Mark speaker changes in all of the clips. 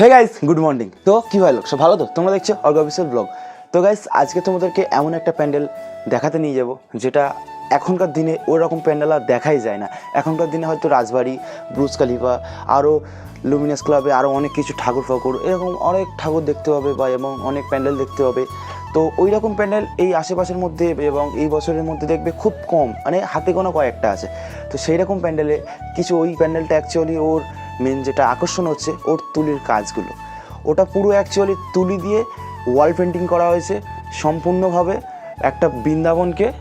Speaker 1: Hey guys good morning তো কী হয় লোক? সব ভালো তো? তোমরা দেখছ অর্গ অফিসিয়াল ব্লগ তো গাইস আজকে তোমাদেরকে এমন একটা প্যান্ডেল দেখাতে নিয়ে যাব, যেটা এখনকার দিনে ওরকম প্যান্ডেল আর দেখাই যায় না। এখনকার দিনে হয়তো রাজবাড়ি ব্রুজ কালিফা আরও লুমিনাস ক্লাবে আরও অনেক কিছু ঠাকুর ফাকুর, এরকম অনেক ঠাকুর দেখতে হবে বা এবং অনেক প্যান্ডেল দেখতে হবে। তো ওই রকম প্যান্ডেল এই আশেপাশের মধ্যে এবং এই বছরের মধ্যে দেখবে খুব কম মানে হাতে গোনা কয়েকটা আছে। তো সেই রকম প্যান্ডেলে কিছু ওই প্যান্ডেলটা অ্যাকচুয়ালি ওর মেন যেটা আকর্ষণ হচ্ছে ওর তুলির কাজগুলো। ওটা পুরো অ্যাকচুয়ালি তুলি দিয়ে ওয়াল পেন্টিং করা হয়েছে, সম্পূর্ণভাবে একটা বৃন্দাবনকে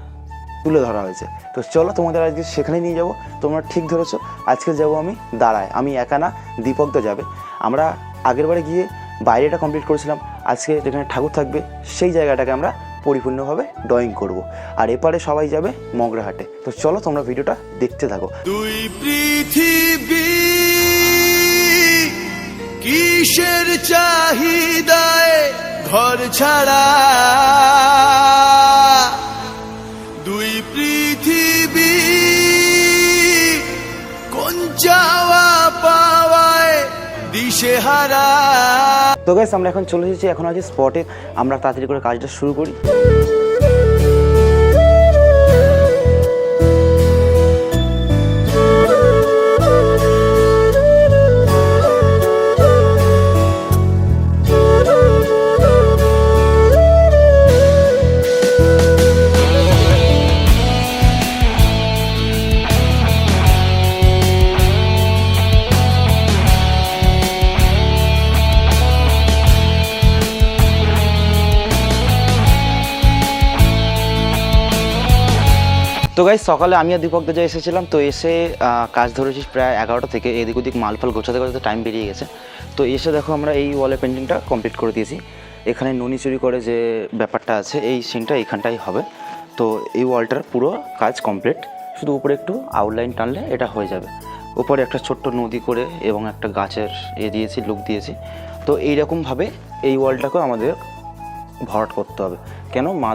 Speaker 1: তুলে ধরা হয়েছে। তো চলো তোমাদের আজকে সেখানে নিয়ে যাব। তোমরা ঠিক ধরেছো, আজকে যাব আমি দাঁড়ায়। আমি একা না দীপকদা যাবে। আমরা আগেরবারে গিয়ে বাইরেটা কমপ্লিট করেছিলাম। আজকে যেখানে ঠাকুর থাকবে, সেই জায়গাটাকে আমরা পরিপূর্ণভাবে ড্রয়িং করব। আর এপারে সবাই যাবে মগরাহাটে। তো চলো তোমরা ভিডিওটা দেখতে থাকো।
Speaker 2: দুই পৃথিবী কিসের চাহিদায় ঘর ছাড়া। দুই পৃথিবী কোন চাওয়া পাওয়ায় দিশেহারা
Speaker 1: তো গাইস আমরা এখন চলে এসেছি, এখন আছে স্পটে আমরা তাড়াতাড়ি করে কাজটা শুরু করি। তো গাইস সকালে আমি আর দীপক দাজা এসেছিলাম, তো এসে কাজ ধরেছি প্রায় এগারোটা থেকে, এদিক ওদিক মাল ফাল গোছাতে গোছাতে টাইম বেরিয়ে গেছে। তো এসে দেখো আমরা এই ওয়ালে পেন্টিংটা কমপ্লিট করে দিয়েছি। এখানে ননি চুরি করে যে ব্যাপারটা আছে, এই সিনটা এইখানটাই হবে। তো এই ওয়ালটার পুরো কাজ কমপ্লিট শুধু উপরে একটু আউটলাইন টানলে এটা হয়ে যাবে। উপরে একটা ছোট্ট নদী করে এবং একটা গাছের এ দিয়েছি লুক দিয়েছি। তো এইরকমভাবে এই ওয়ালটাকেও আমাদের ভরাট করতে হবে। কেন মা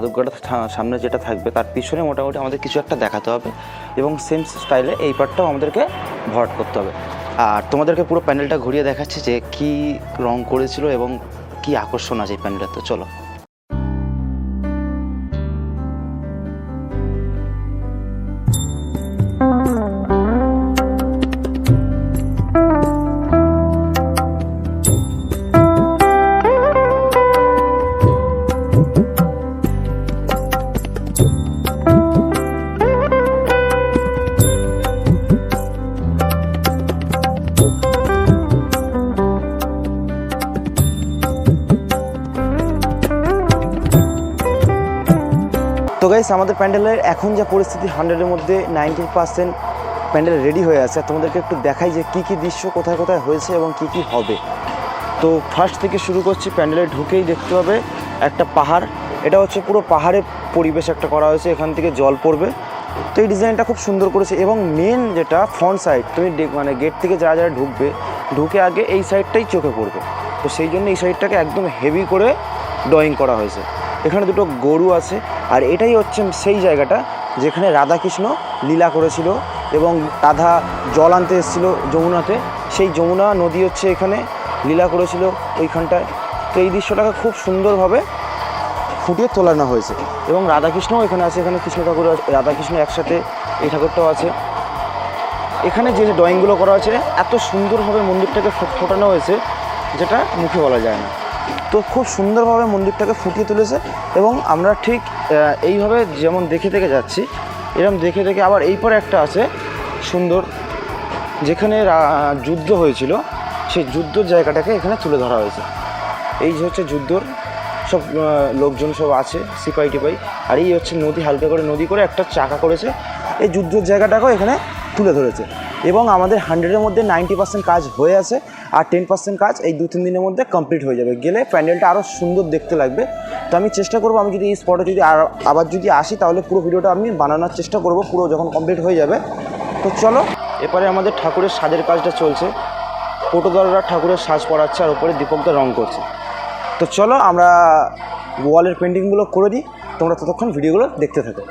Speaker 1: সামনে যেটা থাকবে তার পিছনে মোটামুটি আমাদের কিছু একটা দেখাতে হবে এবং সেম স্টাইলে এই পার্টটাও আমাদেরকে ভরাট করতে হবে। আর তোমাদেরকে পুরো প্যান্ডেলটা ঘুরিয়ে দেখাচ্ছে যে কি রং করেছিল এবং কি আকর্ষণ আছে এই প্যান্ডেলটা তো চলো। তো গাইস আমাদের প্যান্ডেলের এখন যা পরিস্থিতি হান্ড্রেডের মধ্যে নাইনটি পার্সেন্ট প্যান্ডেল রেডি হয়ে আছে। তোমাদেরকে একটু দেখাই যে কী কী দৃশ্য কোথায় কোথায় হয়েছে এবং কী কী হবে। তো ফার্স্ট থেকে শুরু করছি, প্যান্ডেলে ঢুকেই দেখতে হবে একটা পাহাড়। এটা হচ্ছে পুরো পাহাড়ের পরিবেশ একটা করা হয়েছে, এখান থেকে জল পড়বে। তো এই ডিজাইনটা খুব সুন্দর করেছে এবং মেন যেটা ফ্রন্ট সাইড তুমি মানে গেট থেকে যারা যারা ঢুকবে, ঢুকে আগে এই সাইডটাই চোখে পড়বে। তো সেই জন্য এই সাইডটাকে একদম হেভি করে ড্রয়িং করা হয়েছে। এখানে দুটো গরু আছে, আর এটাই হচ্ছে সেই জায়গাটা যেখানে রাধাকৃষ্ণ লীলা করেছিল এবং রাধা জল আনতে এসেছিল যমুনাতে। সেই যমুনা নদী হচ্ছে এখানে লীলা করেছিল ওইখানটায়। তো এই দৃশ্যটাকে খুব সুন্দরভাবে ফুটিয়ে তোলানো হয়েছে। এবং রাধাকৃষ্ণও এখানে আছে, এখানে কৃষ্ণ ঠাকুর রাধাকৃষ্ণ একসাথে এই ঠাকুরটাও আছে। এখানে যে ড্রয়িংগুলো করা হয়েছে, এত সুন্দরভাবে মন্দিরটাকে ফোটানো হয়েছে, যেটা মুখে বলা যায় না। তো খুব সুন্দরভাবে মন্দিরটাকে ফুটিয়ে তুলেছে এবং আমরা ঠিক এইভাবে যেমন দেখে দেখে যাচ্ছি এরকম দেখে দেখে আবার এই পরে একটা আছে সুন্দর, যেখানে যুদ্ধ হয়েছিল, সেই যুদ্ধর জায়গাটাকে এখানে তুলে ধরা হয়েছে। এই যে হচ্ছে যুদ্ধর সব লোকজন সব আছে সিপাই টিপাই আর এই হচ্ছে নদী, হালকা করে নদী করে একটা চাকা করেছে, এই যুদ্ধর জায়গাটাকেও এখানে তুলে ধরেছে। এবং আমাদের হান্ড্রেডের মধ্যে নাইনটি পার্সেন্ট কাজ হয়ে আছে আর টেন পার্সেন্ট কাজ এই দু তিন দিনের মধ্যে কমপ্লিট হয়ে যাবে। গেলে প্যান্ডেলটা আরও সুন্দর দেখতে লাগবে। তো আমি চেষ্টা করব আমি যদি এই স্পটে যদি আবার যদি আসি তাহলে পুরো ভিডিওটা আমি বানানোর চেষ্টা করব, পুরো যখন কমপ্লিট হয়ে যাবে। তো চলো এরপরে আমাদের ঠাকুরের সাজের কাজটা চলছে। পটোদাররা ঠাকুরের সাজ পড়াচ্ছে আর ওপরে দীপকটা রং করছে। তো চলো, আমরা ওয়ালের পেন্টিংগুলো করে দিই। তোমরা ততক্ষণ ভিডিওগুলো দেখতে থাকো।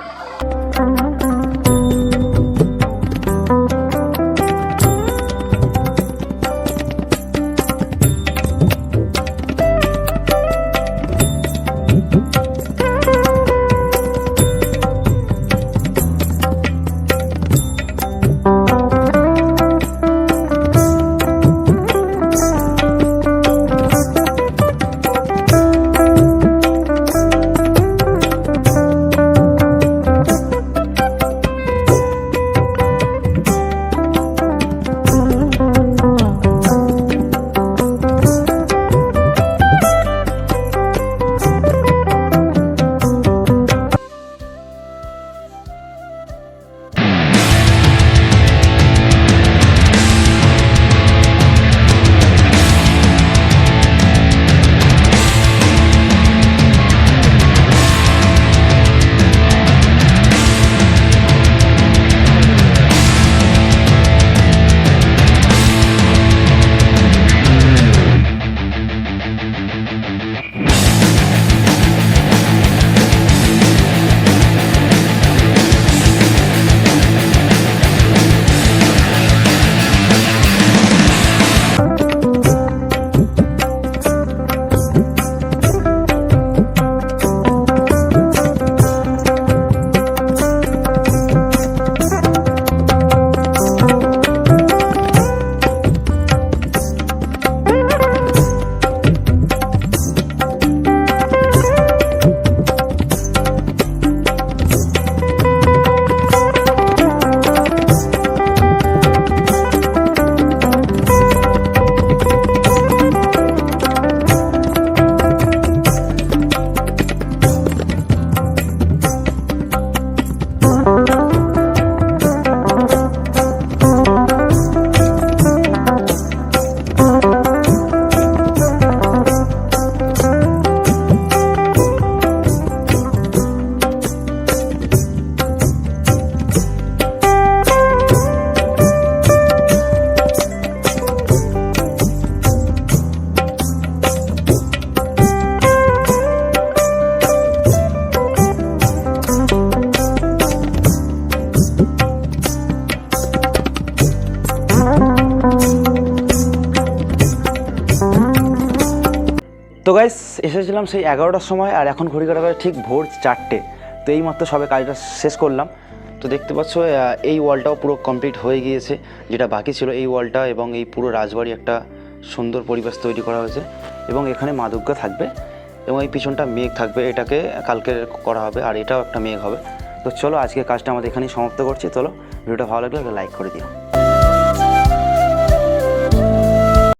Speaker 1: তো গাইস এসেছিলাম সেই এগারোটার সময় আর এখন ঘড়ি কাটা ঠিক ভোর চারটে। তো এই মাত্র সবে কাজটা শেষ করলাম। তো দেখতে পাচ্ছ এই ওয়ালটাও পুরো কমপ্লিট হয়ে গিয়েছে। যেটা বাকি ছিল এই ওয়ালটা এবং এই পুরো রাজবাড়ি একটা সুন্দর পরিবেশ তৈরি করা হয়েছে এবং এখানে মা থাকবে এবং এই পিছনটা মেঘ থাকবে। এটাকে কালকে করা হবে আর এটাও একটা মেঘ হবে। তো চলো আজকে কাজটা আমাদের এখানেই সমাপ্ত করছি। চলো, ভিডিওটা ভালো লাগলে লাইক করে দিও।